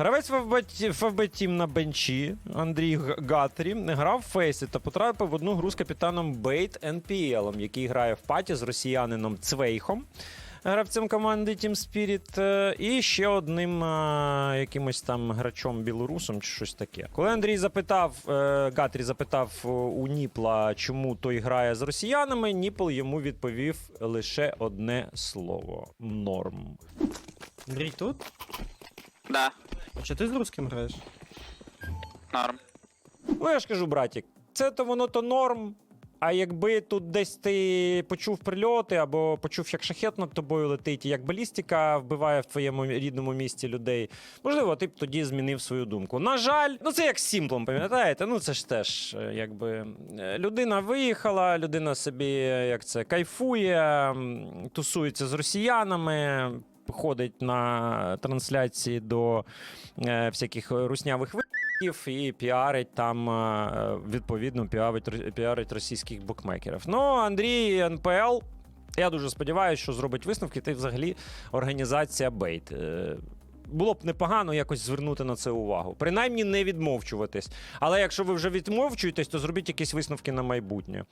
Гравець ФБ Тім на бенчі Андрій Гатрі грав в фейсі та потрапив в одну гру з капітаном Бейт НПЛ, який грає в паті з росіянином Цвейхом, гравцем команди Team Spirit, е, і ще одним е, якимось там грачом білорусом чи щось таке. Коли Андрій запитав, е, Гатрі запитав у Ніпла, чому той грає з росіянами, Ніпл йому відповів лише одне слово: норм. Андрій тут? Да, А чи ти з русським граєш? норм. Ну, я ж кажу, братік, це то воно то норм. А якби тут десь ти почув прильоти або почув, як шахет над тобою летить, і як балістика вбиває в твоєму рідному місті людей, можливо, ти б тоді змінив свою думку. На жаль, ну це як з Сімплом, пам'ятаєте? Ну це ж теж е, якби е, людина виїхала, людина собі е, як це кайфує, тусується з росіянами. Ходить на трансляції до е, всяких руснявих букмекерів і піарить там е, відповідно піарить, піарить російських букмекерів. Ну, Андрій НПЛ. Я дуже сподіваюся, що зробить висновки. Й взагалі організація Бейт. Е, Було б непогано якось звернути на це увагу. Принаймні не відмовчуватись. Але якщо ви вже відмовчуєтесь, то зробіть якісь висновки на майбутнє.